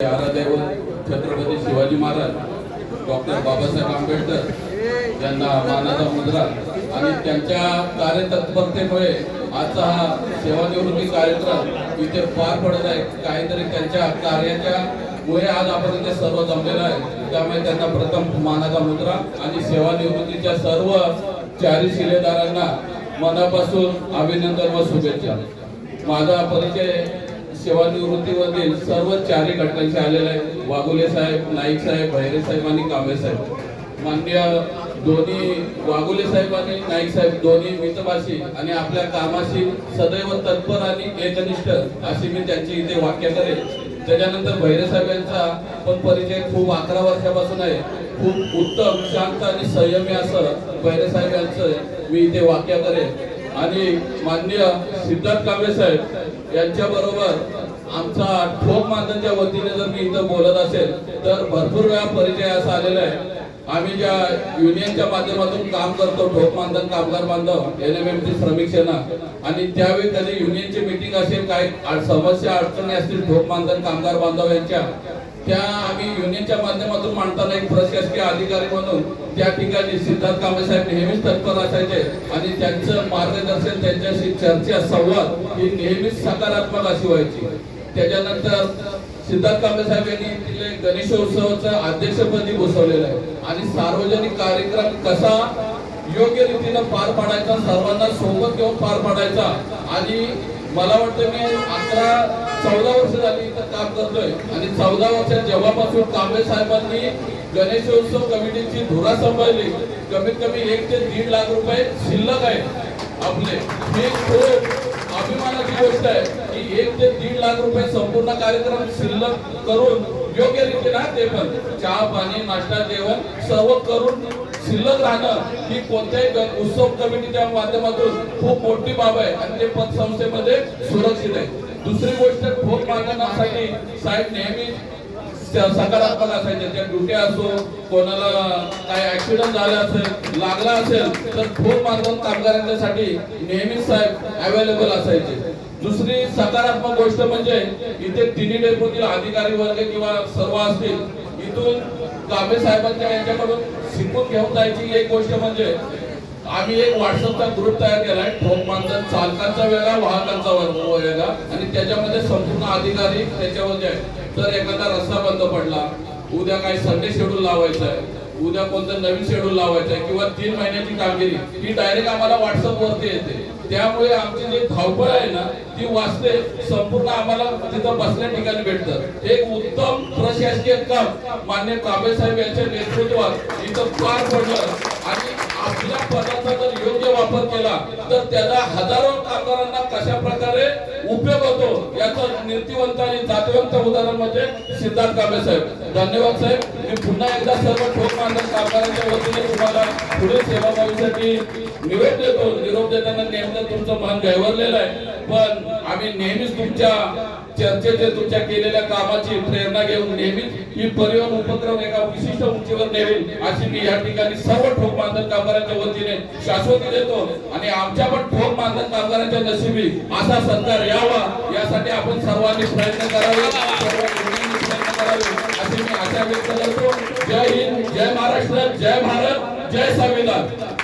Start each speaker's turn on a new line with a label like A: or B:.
A: आराध्यवर Chhatrapati Shivaji Maharaj doctor Babasaheb Ambedkar यांना मानाचा मुद्रा आणि त्यांच्या कार्यतत्परतेमुळे आजचा हा सेवानिवृत्ती कार्यक्रम इथे पार पडत आहे. काहीतरी त्यांच्या कार्याच्या मुळे आज आपण इथे सर्व जमलेलो आहे. त्यामुळे त्यांना प्रथम मानाचा मुद्रा आणि सेवानिवृत्तीच्या सर्व चारी शिलेदारांना मनापासून अभिनंदन व शुभेच्छा. माझा परिचय सेवानिवृत्तीमधील सर्व चारही घटकांचे आलेले आहेत. वाघुले साहेब नाईक साहेब भैरे साहेब आणि कांबळे साहेब. माननीय दोन्ही वाघुले साहेब आणि नाईक साहेब दोन्ही मितभाषी आणि आपल्या कामाशी सदैव तत्पर आणि एकनिष्ठ अशी मी त्यांची इथे वाक्य करेन. त्याच्यानंतर भैरे साहेब यांचा पण परिचय खूप अकरा वर्षापासून आहे. खूप उत्तम शांत आणि संयमी असं भैरे साहेब यांचं मी इथे वाक्य करेन. आणि माननीय सिद्धार्थ कांबळे साहेब यांच्या बरोबर आमचा ठोक मानधनच्या वतीने जर मी इथं बोलत असेल तर भरपूर वेळा परिचय असा आलेला आहे. आम्ही ज्या युनियनच्या माध्यमातून काम करतो ठोक मानधन कामगार बांधव एन एम एम ची श्रमिक सेना आणि त्यावेळी कधी युनियनची मीटिंग असेल काही समस्या अडचणी असतील ठोक मानधन कामगार बांधव यांच्या त्या आम्ही युनियनच्या माध्यमातून मांडताना एक प्रशासकीय अधिकारी म्हणून त्या ठिकाणी सिद्धार्थ कांबळे साहेब नेहमीच तत्पर असायचे आणि त्यांचं मार्गदर्शन त्यांच्याशी चर्चा संवाद ही नेहमीच सकारात्मक अशी व्हायची. त्याच्यानंतर सिद्धार्थ कांबळे साहेब यांनी तिथे गणेशोत्सवाचं अध्यक्षपदी बसवलेलं आहे. आणि सार्वजनिक कार्यक्रम कसा योग्य रीतीनं पार पाडायचा सर्वांना सोबत घेऊन पार पाडायचा आणि मला वाटतं मी अकरा चौदा वर्ष झाली इथं काम करतोय. आणि चौदा वर्षात जेव्हापासून कांबळे साहेबांनी गणेशोत्सव कमिटीची धुरा सांभाळली कमीत कमी एक ते दीड लाख रुपये शिल्लक आहे आपले. ही खूप अभिमानाची गोष्ट आहे की एक ते दीड लाख रुपये संपूर्ण कार्यक्रम शिल्लक करून योग्य रीतीने ते पण चहा पाणी नाश्ता जेवण सर्व करून शिल्लक राहणं ही कोणत्याही उत्सव कमिटीच्या माध्यमातून खूप मोठी बाब आहे आणि ते पतसंस्थेमध्ये सुरक्षित आहे. दुसरी गोष्ट ठोक मानधनासाठी साहेब नेहमी सकारात्मक असायचे. त्या ड्युट्या असो कोणाला काय ऍक्सिडेंट झाला असेल लागला असेल तर ठोक मानधन कामगारांच्यासाठी नेहमीच साहेब अवेलेबल असायचे. दुसरी सकारात्मक गोष्ट म्हणजे इथे तिन्ही डेपोतील अधिकारी वर्ग किंवा सर्व असतील इथून कांबे साहेबांच्या यांच्याकडून शिकून घेऊन जायची एक गोष्ट म्हणजे आम्ही एक व्हॉट्सअपचा ग्रुप तयार केलाय ठोक मानधन चालकांचा वेगळा वाहकांचा वेगळा आणि त्याच्यामध्ये संपूर्ण अधिकारी त्याच्यामध्ये आहे तर एखादा रस्ता बंद पडला उद्या काही संडे शेड्यूल लावायचा आहे उद्या कोणतं नवीन शेड्यूल लावायचं आहे किंवा तीन महिन्याची कामगिरी ही डायरेक्ट आम्हाला व्हॉट्सअप वरती येते. त्यामुळे आमची जी धावपळ आहे ना ती वाचते संपूर्ण आम्हाला तिथं बसल्या ठिकाणी भेटतं. एक उत्तम प्रशासकीय काम मान्य कांबळे साहेब यांच्या नेतृत्वात इथं पार पडलं. आणि आपल्या पदाचा जर योग्य वापर केला तर त्याला हजारो कामगारांना कशा प्रकारे उपयोग होतो याचं नीतिवंत आणि जातवंत उदाहरण म्हणजे सिद्धार्थ कांबळे साहेब. धन्यवाद साहेब. मी पुन्हा एकदा सर्व ठोक मानधन कामगारांच्या वतीने तुम्हाला पुढे सेवाभावीसाठी निवेद देतो. निरोप देताना नेमकं तुमचं मान गैवरलेलं आहे. पण आम्ही नेहमीच तुमच्या चर्चेचे तुमच्या केलेल्या कामाची प्रेरणा घेऊन नेहमीच ही परिवहन उपक्रम एका विशिष्ट उंचीवर नेवी अशी मी या ठिकाणी सर्व ठोक मानधन कामगारांच्या वतीने शाश्वती देतो. आणि आमच्या पण ठोक मानधन कामगारांच्या नशिबी असा सत्कार यावा यासाठी आपण सर्वांनी प्रयत्न करावे प्रयत्न करावे अशी मी आशा व्यक्त करतो. जय हिंद जय महाराष्ट्र जय भारत जय संविधान.